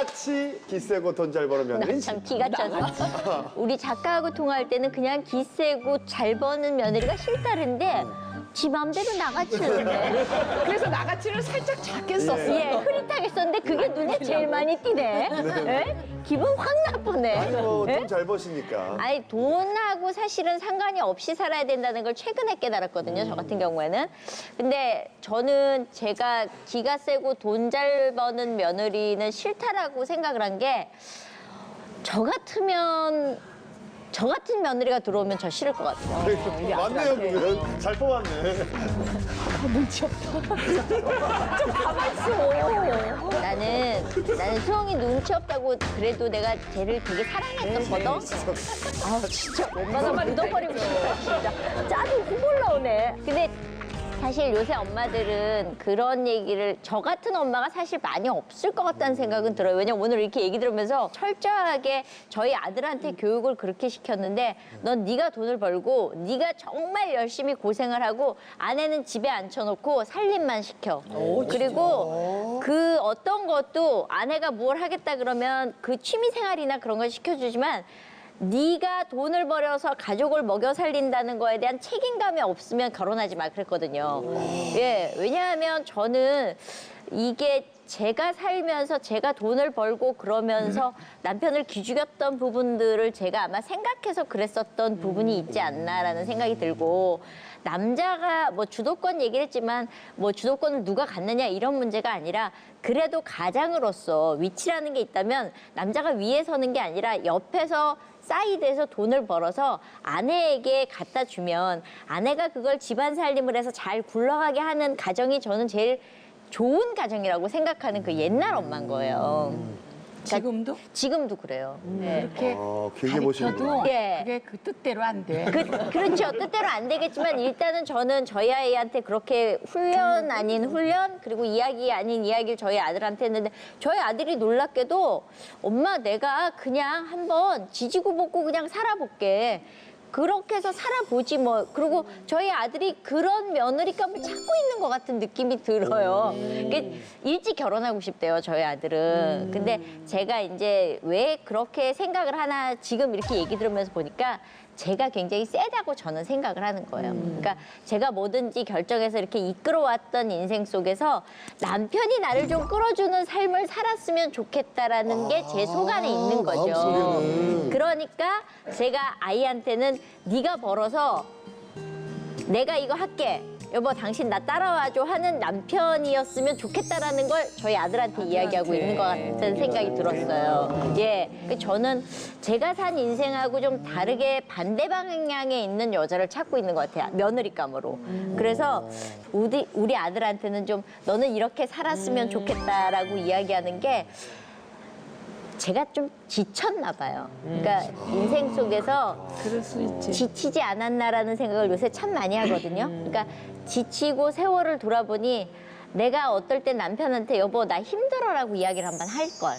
나같이 기세고 돈 잘 버는 며느리 참 기가 차서 우리 작가하고 통화할 때는 그냥 기세고 잘 버는 며느리가 싫다는데 지 맘대로 나가치는데 그래서 나가치를 살짝 작게 썼어요. 예 흐릿하게 썼는데 그게 눈에 제일 많이 띄네 예? 기분 확 나쁘네 예? 돈잘 버시니까 아니 돈하고 사실은 상관이 없이 살아야 된다는 걸 최근에 깨달았거든요. 저 같은 경우에는. 근데 저는 제가 기가 세고 돈 잘 버는 며느리는 싫다라고 생각을 한 게 저 같으면 저 같은 며느리가 들어오면 저 싫을 것 같아요. 맞네요 그러면 잘 뽑았네 가만 있어. 나는 나는 수홍이 눈치 없다고 그래도 내가 쟤를 되게 사랑했었거든. 아 진짜 엄마가 묻어버리고 싶다 진짜. 짜증 훅 올라오네. 근데 사실 요새 엄마들은 그런 얘기를 저 같은 엄마가 사실 많이 없을 것 같다는 생각은 들어요. 왜냐면 오늘 이렇게 얘기 들으면서 철저하게 저희 아들한테 교육을 그렇게 시켰는데 넌 네가 돈을 벌고 네가 정말 열심히 고생을 하고 아내는 집에 앉혀놓고 살림만 시켜. 그리고 그 어떤 것도 아내가 뭘 하겠다 그러면 그 취미 생활이나 그런 걸 시켜주지만 네가 돈을 벌여서 가족을 먹여 살린다는 거에 대한 책임감이 없으면 결혼하지 마 그랬거든요. 예, 왜냐하면 저는 이게 제가 살면서 제가 돈을 벌고 그러면서 남편을 기죽였던 부분들을 제가 아마 생각해서 그랬었던 부분이 있지 않나라는 생각이 들고 남자가 뭐 주도권 얘기를 했지만 뭐 주도권을 누가 갖느냐 이런 문제가 아니라 그래도 가장으로서 위치라는 게 있다면 남자가 위에 서는 게 아니라 옆에서 사이드에서 돈을 벌어서 아내에게 갖다 주면 아내가 그걸 집안 살림을 해서 잘 굴러가게 하는 가정이 저는 제일 좋은 가정이라고 생각하는 그 옛날 엄마인 거예요. 지금도 지금도 그래요. 네. 그렇게 어, 길게 보시는구나 가르쳐도 예. 그게 그 뜻대로 안 돼. 그, 그렇죠. 뜻대로 안 되겠지만 일단은 저는 저희 아이한테 그렇게 훈련 아닌 훈련 그리고 이야기 아닌 이야기를 저희 아들한테 했는데 저희 아들이 놀랍게도 엄마 내가 그냥 한번 지지고 볶고 그냥 살아볼게. 그렇게 해서 살아보지 뭐. 그리고 저희 아들이 그런 며느리감을 찾고 있는 것 같은 느낌이 들어요. 그게 일찍 결혼하고 싶대요, 저희 아들은. 근데 제가 이제 왜 그렇게 생각을 하나 지금 이렇게 얘기 들으면서 보니까 제가 굉장히 세다고 저는 생각을 하는 거예요. 그러니까 제가 뭐든지 결정해서 이렇게 이끌어왔던 인생 속에서 남편이 나를 좀 끌어주는 삶을 살았으면 좋겠다라는 게 제 속 안에 있는 거죠. 마음속에는. 그러니까 제가 아이한테는 네가 벌어서 내가 이거 할게. 여보 당신 나 따라와줘 하는 남편이었으면 좋겠다라는 걸 저희 아들한테 이야기하고 있는 것 같은 생각이 들었어요. 예, 그 저는 제가 산 인생하고 좀 다르게 반대 방향에 있는 여자를 찾고 있는 것 같아요. 며느리감으로. 그래서 우리 우리 아들한테는 좀 너는 이렇게 살았으면 좋겠다라고 이야기하는 게 제가 좀 지쳤나 봐요. 그러니까 인생 속에서 그럴 수 있지. 지치지 않았나라는 생각을 요새 참 많이 하거든요. 그러니까 지치고 세월을 돌아보니 내가 어떨 때 남편한테 여보 나 힘들어라고 이야기를 한번 할 걸.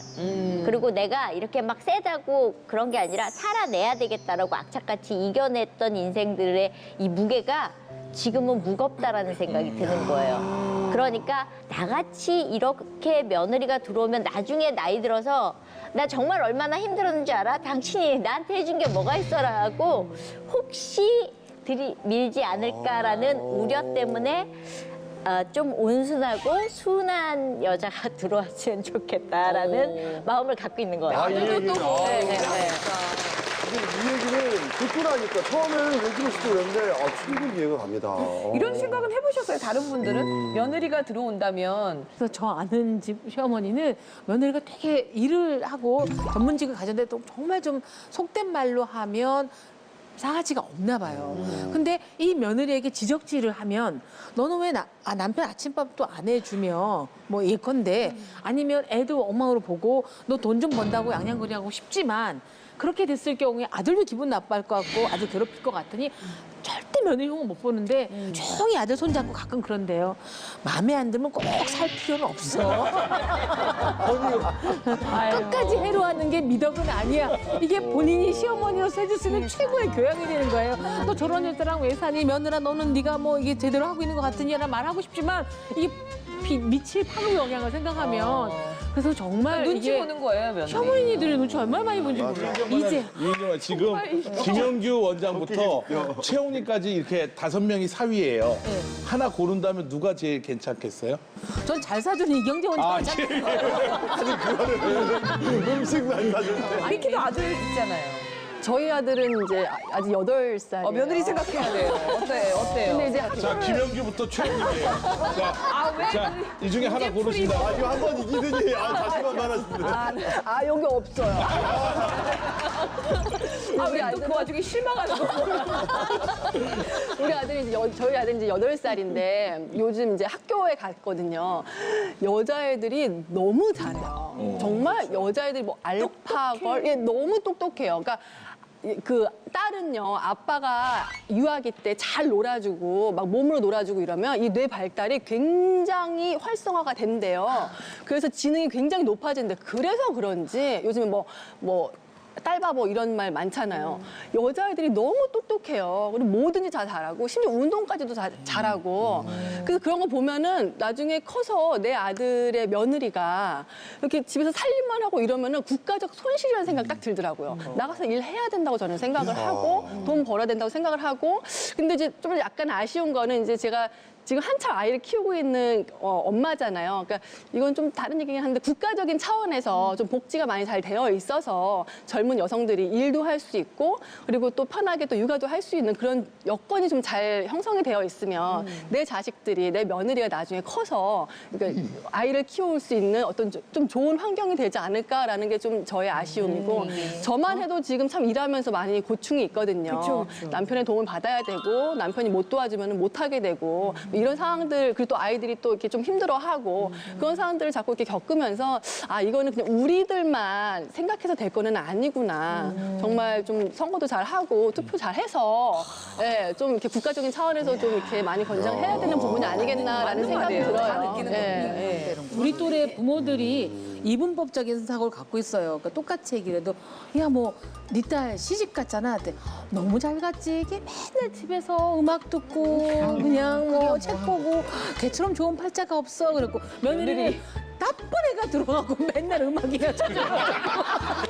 그리고 내가 이렇게 막 세다고 그런 게 아니라 살아내야 되겠다라고 악착같이 이겨냈던 인생들의 이 무게가 지금은 무겁다라는 생각이 드는 거예요. 그러니까 나같이 이렇게 며느리가 들어오면 나중에 나이 들어서 나 정말 얼마나 힘들었는지 알아? 당신이 나한테 해준 게 뭐가 있어라고 혹시 들이 밀지 않을까라는 우려 때문에 어, 좀 온순하고 순한 여자가 들어왔으면 좋겠다라는 마음을 갖고 있는 거예요. 아, 이 얘기는 아, 네, 네, 네. 이 얘기는 듣고 나니까 처음에는 왜 그러시고 그랬는데 아, 충분히 이해가 갑니다 어. 이런 생각은 해보셨어요? 다른 분들은 며느리가 들어온다면 그래서 저 아는 집 시어머니는 며느리가 되게 일을 하고 전문직을 가졌는데 또 정말 좀 속된 말로 하면 상하지가 없나 봐요. 근데 이 며느리에게 지적질을 하면 너는 왜 나, 아, 남편 아침밥도 안 해주며 뭐 예컨대 아니면 애도 엉망으로 보고 너 돈 좀 번다고 양양거리하고 싶지만 그렇게 됐을 경우에 아들도 기분 나빠할 것 같고 아들 괴롭힐 것 같으니 절대 며느리용은 못 보는데 조용히 아들 손잡고 가끔 그런데요. 마음에 안 들면 꼭 살 필요는 없어. 끝까지 해로하는 게 미덕은 아니야. 이게 본인이 시어머니로서 해줄 수 있는 최고의 교양이 되는 거예요. 너 저런 여자랑 왜 사니? 며느라 너는 네가 뭐 이게 제대로 하고 있는 것 같으니라 말하고 싶지만 이게 비- 미칠 파급 영향을 생각하면 그래서 정말 눈치 이게 보는 거예요, 며느리. 셔머니들의 눈치 얼마나 많이 본지 몰라요. 이제 이은정아 지금 김영규 원장부터 최홍이까지 이렇게 다섯 명이 사위예요. 하나 고른다면 누가 제일 괜찮겠어요? 전 잘 사주는 이경재 원장. 아, 아, 음식만 사줬는데. 미키도 아들 있잖아요. 저희 아들은 이제 아직 여덟 살이에요. 어, 며느리 생각해야 돼요. 어때, 어때요? 근데 이제 자 김영규부터 최홍이에요. 자, 자, 이 중에 하나 고르신다. 아주 한번 이기더니 아, 자신만 많아지네. 아 여기 없어요. 아, 우리 또그 와중에 실망하는 거. 우리 아들이 이제 여- 저희 아들이 이제 여덟 살인데 요즘 이제 학교에 갔거든요. 여자애들이 너무 잘해요. 정말 여자애들이 뭐 알파걸 예, 너무 똑똑해요. 그러니까 이- 그 딸은요 아빠가 유아기 때 잘 놀아주고 막 몸으로 놀아주고 이러면 이 뇌 발달이 굉장히 활성화가 된대요. 그래서 지능이 굉장히 높아진대. 그래서 그런지 요즘에 뭐뭐 딸바보 이런 말 많잖아요. 여자애들이 너무 똑똑해요. 그리고 뭐든지 다 잘하고 심지어 운동까지도 다 잘하고. 그래서 그런 거 보면은 나중에 커서 내 아들의 며느리가 이렇게 집에서 살림만 하고 이러면은 국가적 손실이라는 생각 딱 들더라고요. 나가서 일해야 된다고 저는 생각을 하고 돈 벌어야 된다고 생각을 하고. 근데 이제 좀 약간 아쉬운 거는 이제 제가 지금 한참 아이를 키우고 있는 어, 엄마잖아요. 그러니까 이건 좀 다른 얘기긴 한데 국가적인 차원에서 좀 복지가 많이 잘 되어 있어서 젊은 여성들이 일도 할 수 있고 그리고 또 편하게 또 육아도 할 수 있는 그런 여건이 좀 잘 형성이 되어 있으면 내 자식들이 내 며느리가 나중에 커서 그러니까 아이를 키울 수 있는 어떤 좀- 좀 좋은 환경이 되지 않을까라는 게 좀 저의 아쉬움이고 저만 해도 지금 참 일하면서 많이 고충이 있거든요. 남편의 도움을 받아야 되고 남편이 못 도와주면 못 하게 되고 뭐 이런 상황들 그리고 또 아이들이 또 이렇게 좀 힘들어하고 그런 상황들을 자꾸 이렇게 겪으면서 아 이거는 그냥 우리들만 생각해서 될 거는 아니구나 정말 좀 선거도 잘 하고 투표 잘 해서 예, 좀 이렇게 국가적인 차원에서 좀 이렇게 많이 권장해야 되는 부분이 아니겠나라는 생각이 들어요. 느끼는 예, 예. 우리 또래 부모들이 이분법적인 사고를 갖고 있어요. 그러니까 똑같이 얘기를 해도 야뭐네딸 시집 갔잖아. 근데 너무 잘 갔지. 걔 맨날 집에서 음악 듣고 그냥 뭐책 보고 걔처럼 좋은 팔자가 없어. 그랬고 며느리는 나쁜 애가 들어가고 맨날 찾아가고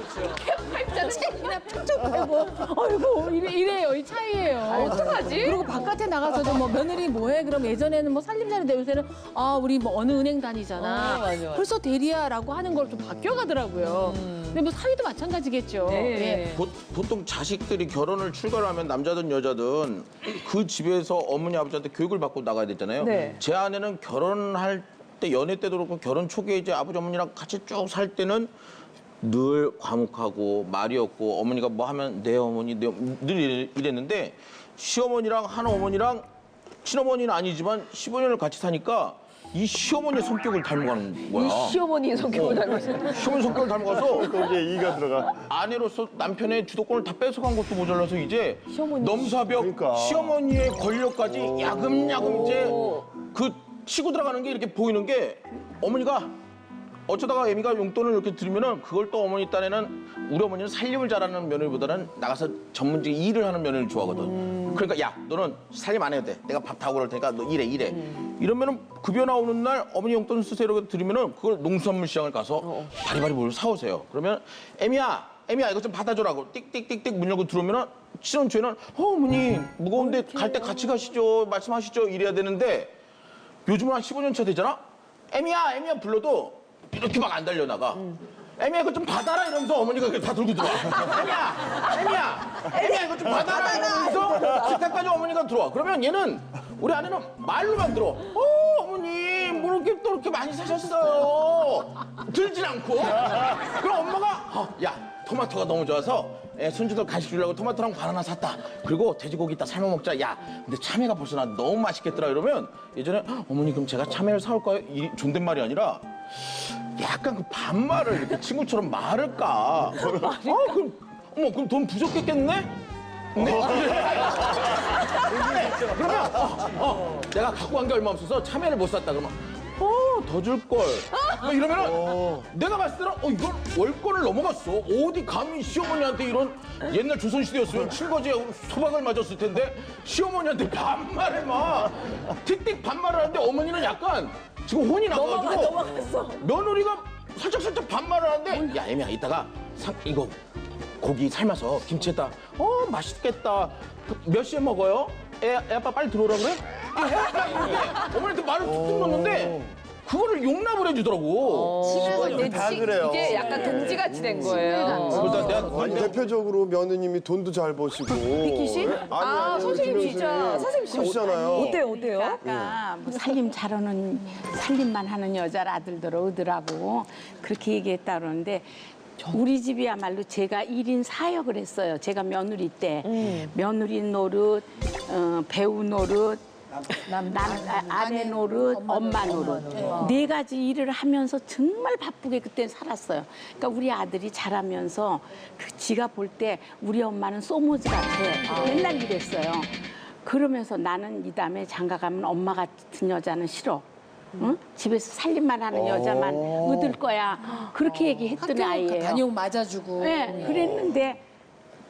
팔자 책이나 펴쭉 빼고 어이구 이래, 이래요. 이 차이예요. 어떡하지? 그리고 바깥에 나가서도 뭐 며느리 뭐해? 그럼 예전에는 뭐 살림살이 요새는 아 우리 뭐 어느 은행 다니잖아. 어, 맞아, 맞아. 벌써 대리야라고 하는 걸 좀 바뀌어가더라고요. 근데 뭐 사위도 마찬가지겠죠. 예. 네. 보, 보통 자식들이 결혼을 출가하면 남자든 여자든 그 집에서 어머니 아버지한테 교육을 받고 나가야 되잖아요. 네. 제 아내는 결혼할 때 연애 때도 그렇고 결혼 초기에 이제 아버지 어머니랑 같이 쭉 살 때는 늘 과묵하고 말이 없고 어머니가 뭐 하면 내 어머니 내 어머니 늘 이랬는데 시어머니랑 한 어머니랑 친어머니는 아니지만 15년을 같이 사니까 이 시어머니의 성격을 닮아가는 거야. 이 시어머니 성격을 닮았어요. 시어머니 성격을 닮아가서 거기에 이가 들어가. 아내로서 남편의 주도권을 다 뺏어간 것도 모자라서 이제 시어머니. 넘사벽 그러니까. 시어머니의 권력까지 야금야금 이제 그 치고 들어가는 게 이렇게 보이는 게 어머니가 어쩌다가 애미가 용돈을 이렇게 들으면은 그걸 또 어머니 딴에는 우리 어머니는 살림을 잘하는 며느리보다는 나가서 전문적인 일을 하는 며느리를 좋아하거든. 그러니까 야 너는 살림 안 해도 돼. 내가 밥 타고 그럴 테니까 너 일해 일해. 이러면은 급여 나오는 날 어머니 용돈 쓰세요 이렇게 드리면은 그걸 농수산물 시장을 가서 바리바리 뭘 사오세요. 그러면 애미야 애미야 이거 좀 받아줘라고 띡띡띡띡 문 열고 들어오면은 신혼초에는 어 어머니 무거운데 갈 때 같이 가시죠 말씀하시죠 이래야 되는데 요즘은 한 15년 차 되잖아? 애미야, 애미야 불러도 이렇게 막 안 달려나가. 애미야, 이거 좀 받아라 이러면서 어머니가 이렇게 다 들고 들어와. 애미야, 애미야, 애미야, 이거 좀 받아라 이러면서 식탁까지 어머니가 들어와. 그러면 얘는, 우리 아내는 말로만 들어. 어, 어머니, 뭐 이렇게 또 이렇게 많이 사셨어요. 들진 않고. 그럼 엄마가, 어, 야, 토마토가 너무 좋아서 애 손주들 간식 주려고 토마토랑 바나나 샀다. 그리고 돼지고기 이따 삶아 먹자. 야, 근데 참외가 벌써 나 너무 맛있겠더라. 이러면 예전에 "헉, 어머니 그럼 제가 참외를 사올까요? 이 존댓말이 아니라 약간 그 반말을 이렇게 친구처럼 말을까? 아, 그럼 어머 그럼 돈 부족했겠네? 네? 그러면 어, 어, 내가 갖고 간 게 얼마 없어서 참외를 못 샀다 그러면 어, 더 줄 걸. 뭐 이러면은 내가 봤을 때는 어 이건 월권을 넘어갔어. 어디 감히 시어머니한테 이런 옛날 조선시대였으면 친거지에 소박을 맞았을 텐데 시어머니한테 반말을 막 틱틱 반말을 하는데 어머니는 약간 지금 혼이 나가지고 며느리가 살짝 살짝 반말을 하는데 야 애미야 이따가 상, 이거 고기 삶아서 김치에다 어 맛있겠다 그, 몇 시에 먹어요? 애, 애 아빠 빨리 들어오라 그래? 아, 해야지 이게 어머니한테 말을 툭툭 놓는데 그거를 용납을 해주더라고 집에서 내 다 치- 그래요. 이게 약간 동지 같이 된 거예요. 그러다 내가 아니 대표적으로 며느님이 돈도 잘 버시고. 비키 씨? 아니, 아, 아니, 선생님 진짜 선생님 씨 그러시잖아요. 어때요, 어때요? 아까 뭐 살림 잘하는 살림만 하는 여자를 아들들 얻으라고 그렇게 얘기했다 그러는데 우리 집이야말로 제가 일인 사역을 했어요. 제가 며느리 때 며느리 노릇, 어, 배우 노릇, 남, 아, 아내 노릇, 엄마 노릇 네 가지 일을 하면서 정말 바쁘게 그때 살았어요. 그러니까 우리 아들이 자라면서 그 지가 볼 때 우리 엄마는 소모지 같아. 맨날 이랬어요. 그러면서 나는 이 다음에 장가 가면 엄마 같은 여자는 싫어. 응? 집에서 살림만 하는 여자만 얻을 거야. 그렇게 얘기했던 학교 아이예요. 다녀오면 맞아주고. 네, 그랬는데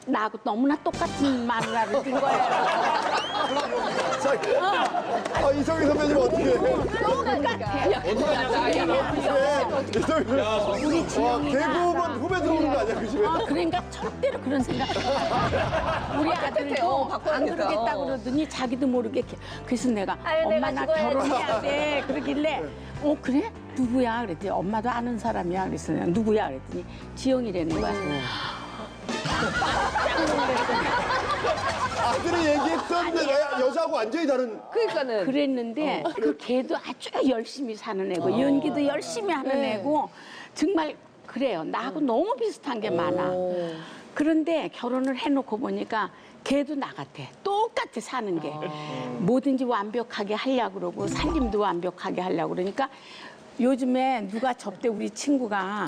나하고 너무나 똑같은 말을 하는 거예요. 아 이성희 선배님 어떻게 해? 이성희 와 개그우먼 후배 들어오는 거 아니야 그 집에? 아, 그러니까 절대로 그런 생각 해. 우리 아들도 안 그러겠다 그러더니 자기도 모르게 개- 그래서 내가 아유, 엄마 내가 나 죽어야지. 결혼해야 돼 그러길래 어 그래 누구야 그랬더니 엄마도 아는 사람이야 그래서 내가 누구야 그랬더니 지영이라는 거야 아들이 얘기했었는데 여- 여자하고 완전히 다른. 그러니까는 그랬는데 그 걔도 아주 열심히 사는 애고 연기도 열심히 하는 애고 정말 그래요. 나하고 너무 비슷한 게 많아. 그런데 결혼을 해놓고 보니까 걔도 나 같아. 똑같아 사는 게. 뭐든지 완벽하게 하려고 그러고 살림도 완벽하게 하려고 그러니까 요즘에 누가 접대 우리 친구가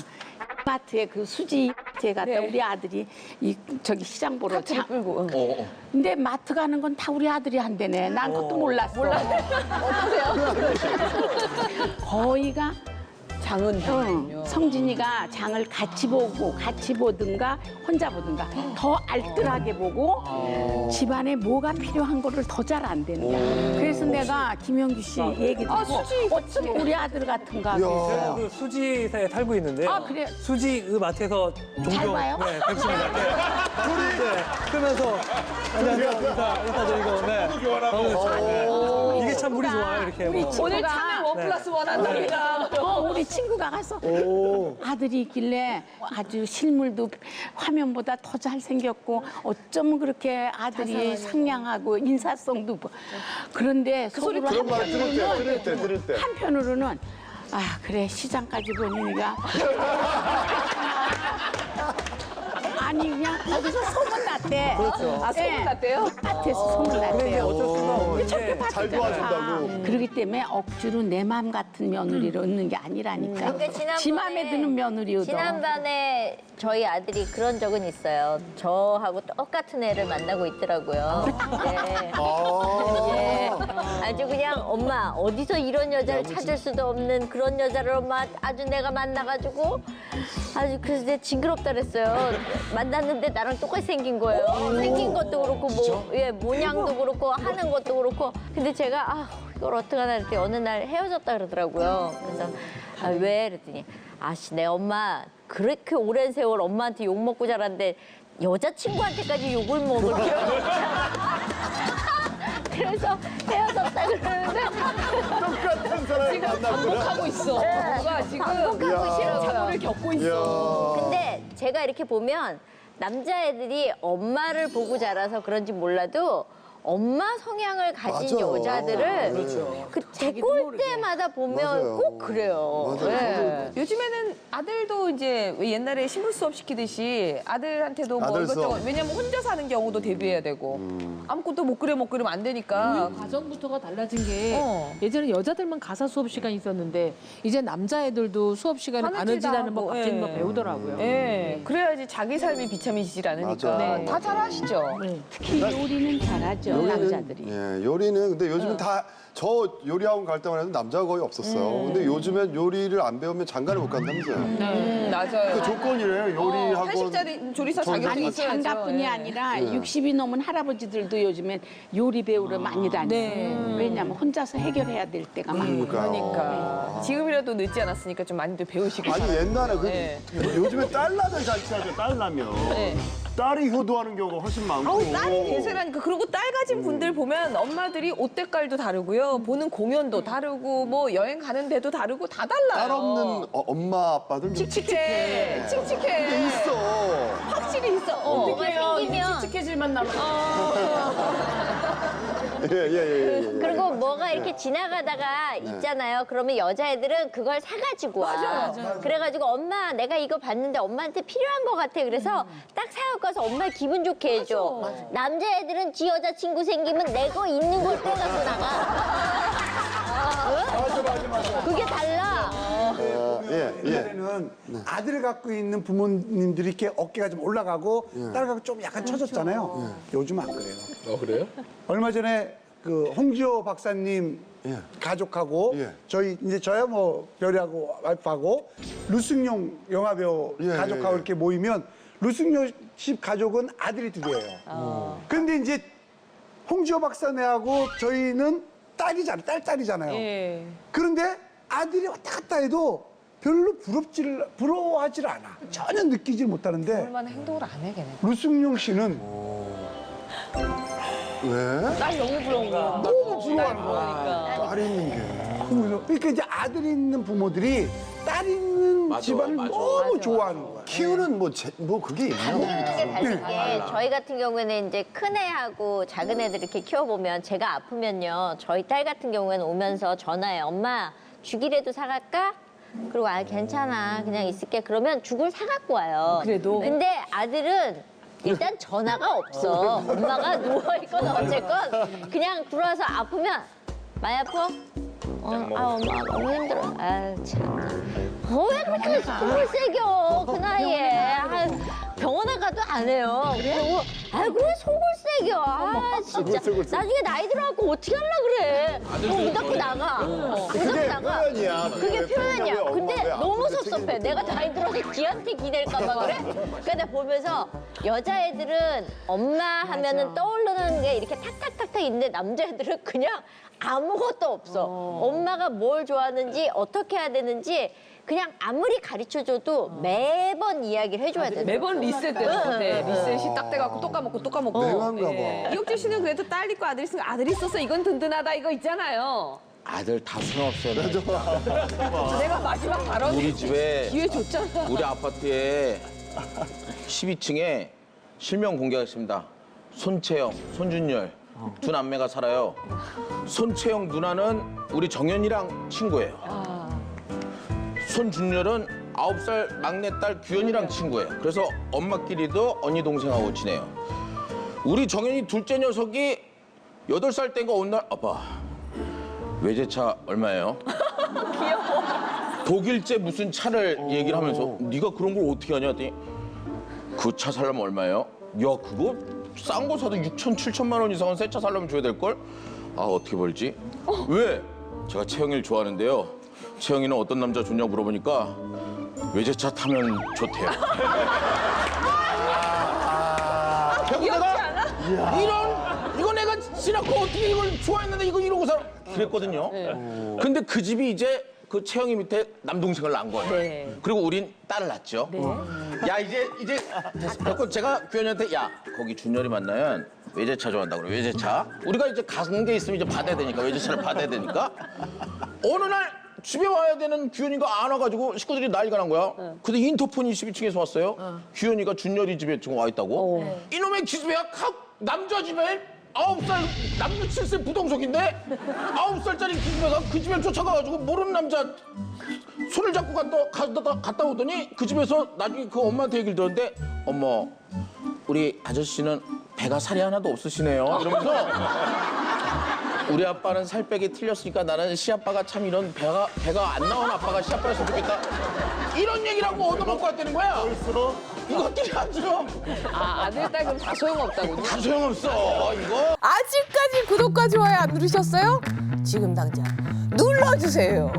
마트에 그 수지 제 갔다 우리 아들이 이 저기 시장 보러 장, 끌고 응. 어, 어. 근데 마트 가는 건 다 우리 아들이 한대네. 난 그것도 몰랐어. 거의가 장은 응, 성진이가 장을 같이 보고 같이 보든가 혼자 보든가 더 알뜰하게 보고 집안에 뭐가 필요한 거를 더 잘 안 되는 거야. 그래서 내가 김영규 씨 얘기 듣고 어쩜 우리 아들 같은가 그랬어요. 그 수지사에 살고 있는데 아, 그래요? 수지 그 마트에서 종종 봐요? 네, 뵙습니다. 네. 네. 그러면서 안녕하세요 인사 인사드리고 네. 이게 참 물이 좋아요 이렇게. 뭐. 오늘 참여 원 플러스 원 한답니다. 어, 우리 친구가 가서 아들이 있길래 아주 실물도 화면보다 더 잘생겼고 어쩜 그렇게 아들이 상냥하고 인사성도 뭐. 그런데 속으로 그런 말 들을 때 한편으로는 들을 때 들을 때. 한편으로는 아 그래 시장까지 보니까 아니 그냥 거기서 소문 났대. 아, 소문 났대요? 밭에서 소문 이제 났대요. 어쩔 수가 없는 첫째 게 잘. 도와준다고. 그렇기 때문에 억지로 내 마음 같은 며느리를 얻는 게 아니라니까. 근데 지난번에- 지 마음에 드는 며느리 얻어. 지난번에 저희 아들이 그런 적은 있어요. 저하고 똑같은 애를 만나고 있더라고요. 네. 아. 예. 아주 그냥 엄마 어디서 이런 여자를 찾을 수도 없는 그런 여자를 엄마 아주 내가 만나가지고 아주 그래서 내가 징그럽다 그랬어요. 만났는데 나랑 똑같이 생긴 거예요. 생긴 것도 그렇고 뭐 예, 모양도 그렇고 하는 것도 그렇고 근데 제가 아 이걸 어떡하나 그랬더니 어느 날 헤어졌다 그러더라고요. 그래서 아, 왜 그랬더니 아씨 내 엄마 그렇게 오랜 세월 엄마한테 욕 먹고 자랐는데 여자친구한테까지 욕을 먹을 게 그래서 헤어졌 다 그러는데 똑같은 사람이 만났구나. 반복하고 있어. 뭐가 지금 반복하고 싫어요. 사고를 겪고 있어. 근데 제가 이렇게 보면 남자애들이 엄마를 보고 자라서 그런지 몰라도 엄마 성향을 가진 맞아요. 여자들을 그렇죠. 그 데꼴 때마다 보면 맞아요. 꼭 그래요. 맞아요. 네. 요즘에는 아들도 이제 왜 옛날에 신부 수업 시키듯이 아들한테도 뭐 아들 이것저것 수업. 왜냐면 혼자 사는 경우도 대비해야 되고 아무것도 못 그려 못 그리면 안 되니까 과정부터가 달라진 게 어. 예전에 여자들만 가사 수업 시간이 있었는데 이제 남자애들도 수업 시간에 바느질도 바느질하는 법, 하고, 예. 법 배우더라고요. 예, 그래야지 자기 삶이 비참해지질 않으니까 맞아. 네, 다 잘하시죠. 특히 요리는 잘하죠 남자들이. 예, 요리는 근데 요즘은 다 저 요리학원 갈 때만 해도 남자가 거의 없었어요. 근데 요즘엔 요리를 안 배우면 장가를 못 간다면서요. 음, 맞아요. 그 조건이래요. 요리학원. 한식자리 조리사 자격증 아니 있어야죠. 장가뿐이 예. 아니라 60이 넘은 할아버지들도 요즘엔 요리 배우러 많이 다녀요. 네. 왜냐면 혼자서 해결해야 될 때가 많고. 그러니까 지금이라도 늦지 않았으니까 좀 많이들 배우시길 아니 바랍니다. 옛날에 그 네. 요즘에 딸라면 잔치하죠, 딸라면. 네. 딸이 효도하는 경우가 훨씬 많고. 아우 딸이 대세라니까. 그리고 딸 가진 분들 보면 엄마들이 옷 색깔도 다르고요. 보는 공연도 다르고 뭐 여행 가는 데도 다르고 다 달라요. 딸 없는 어, 엄마 아빠들 좀 칙칙해. 칙칙해. 있어. 확실히 있어. 어. 뭐가 생기면 칙칙해질만 남아. 예 예예 예, 예, 예. 그리고 뭐가 이렇게 지나가다가 있잖아요. 그러면 여자애들은 그걸 사가지고 와. 그래가지고 엄마 내가 이거 봤는데 엄마한테 필요한 것 같아. 그래서 딱 사갖고 와서 엄마 기분 좋게 해줘. 남자애들은 지 여자친구 생기면 내 거 있는 걸 빼갖고 나가. 맞아 맞아 맞아. 그게 달라. 어, 예 예. 옛날에는 아들을 갖고 있는 부모님들이 이렇게 어깨가 좀 올라가고 딸 갖고 좀 약간 처졌잖아요. 요즘 안 그래요. 어 그래요? 얼마 전에 그 홍지호 박사님 예. 가족하고 예. 저희 이제 저야 뭐 별이하고 와이프하고 루승용 영화배우 예, 가족하고 예, 예. 이렇게 모이면 루승용 씨 가족은 아들이 둘이에요. 근데 이제 홍지호 박사네하고 저희는 딸이잖아, 딸딸이잖아요. 예. 그런데 아들이 왔다 갔다 해도 별로 부럽지를 부러워하지를 않아. 전혀 느끼질 못하는데 얼마나 행동을 안 해 걔네 루승용 씨는 왜? 딸 너무 부러운 거야 너무 부러워하는 거야. 딸이 있는 게. 그래서 그러니까 이제 아들이 있는 부모들이 딸 있는 집안을 너무 좋아하는 거야. 키우는 뭐, 제, 뭐 그게 있나? 크게 다른 게 저희 같은 경우에는 이제 큰 애하고 작은 애들 이렇게 키워보면 제가 아프면요 저희 딸 같은 경우에는 오면서 전화해 엄마 죽이라도 사갈까? 그리고 아 괜찮아 그냥 있을게 그러면 죽을 사갖고 와요. 그래도? 근데 아들은 일단 전화가 없어. 엄마가 누워있건 어쨌건 그냥 들어와서 아프면 많이 아파? 어, 아 엄마 너무 힘들어. 아 참. 어, 왜 그렇게 속을 새겨 그 나이에. 아, 병원에 가도 안 해요. 그리고 아 그래 속을 새겨. 아 진짜. 나중에 나이 들어갖고 어떻게 하려 그래. 너 나가. 어, 무닫고 그게 나가. 표현이야. 그게 왜 표현이야. 근데 왜 너무 섭섭해. 내가 나이 들어서 지한테 기댈까 봐 그래? 그러니까 내가 보면서 여자애들은 엄마 하면은 떠오르는 게 이렇게 탁탁탁탁 있는데 남자애들은 그냥 아무것도 없어. 엄마가 뭘 좋아하는지 어떻게 해야 되는지 그냥 아무리 가르쳐줘도 매번 이야기를 해줘야 돼. 매번 리셋돼요 네, 리셋이 딱 돼갖고 또 까먹고 또 까먹고 맹한가 봐. 예. 이혁재 씨는 그래도 딸 있고 아들 있으니까 아들 있어서 이건 든든하다 이거 있잖아요 아들 다 소용없어요. 내가 마지막 발언 우리 집에 기회 줬잖아 우리 아파트에 12층에 실명 공개하겠습니다. 손채영, 손준열 두 남매가 살아요. 손채영 누나는 우리 정연이랑 친구예요. 손준열은 아홉 살 막내딸 규현이랑 친구예요. 그래서 엄마끼리도 언니 동생하고 지내요. 우리 정연이 둘째 녀석이 여덟 살 땐가 어느 날 아빠 외제차 얼마예요? 독일제 무슨 차를 얘기를 하면서 네가 그런 걸 어떻게 하냐 했더니 그 차 살려면 얼마예요? 야 그거 싼 거 사도 6천, 7천만 원 이상은 새 차 살려면 줘야 될걸? 아 어떻게 벌지? 왜? 제가 채영이를 좋아하는데요 채영이는 어떤 남자 좋냐고 물어보니까 외제차 타면 좋대요. 내가? 이런 이거 내가 지나고 어떻게 이걸 좋아했는데 이거 이러고 살아? 그랬거든요. 근데 그 집이 이제 그 채영이 밑에 남동생을 낳은 거예요. 네. 그리고 우린 딸을 낳았죠. 야 이제 이제 그래서 제가 규현이한테 야 거기 준열이 만나면 외제차 좋아한다 그래 외제차. 우리가 이제 가는 게 있으면 이제 받아야 되니까 외제차를 받아야 되니까. 어느 날 집에 와야 되는 규현이가 안 와가지고 식구들이 난리가 난 거야. 근데 인터폰이 12층에서 왔어요. 규현이가 준열이 집에 지금 와 있다고? 이놈의 기집애가 각 남자 집에 아홉 살 남녀 칠세 부동석인데 아홉 살짜리 기집애가 그 집에 쫓아가가지고 모르는 남자 손을 잡고 갔다, 갔다, 갔다 오더니 그 집에서 나중에 그 엄마한테 얘기를 들었는데 어머 우리 아저씨는 배가 살이 하나도 없으시네요. 이러면서 우리 아빠는 살 빼기 틀렸으니까 나는 시아빠가 참 이런 배가 배가 안 나온 아빠가 시아빠였으면 좋겠다. 이런 얘기라고 얻어먹고 왔다는 거야. 벌써? 이것들이 아주 아, 아들, 딸 그럼 다 소용없다고. 다 소용없어. 이거. 아직까지 구독과 좋아요 안 누르셨어요? 지금 당장 눌러주세요.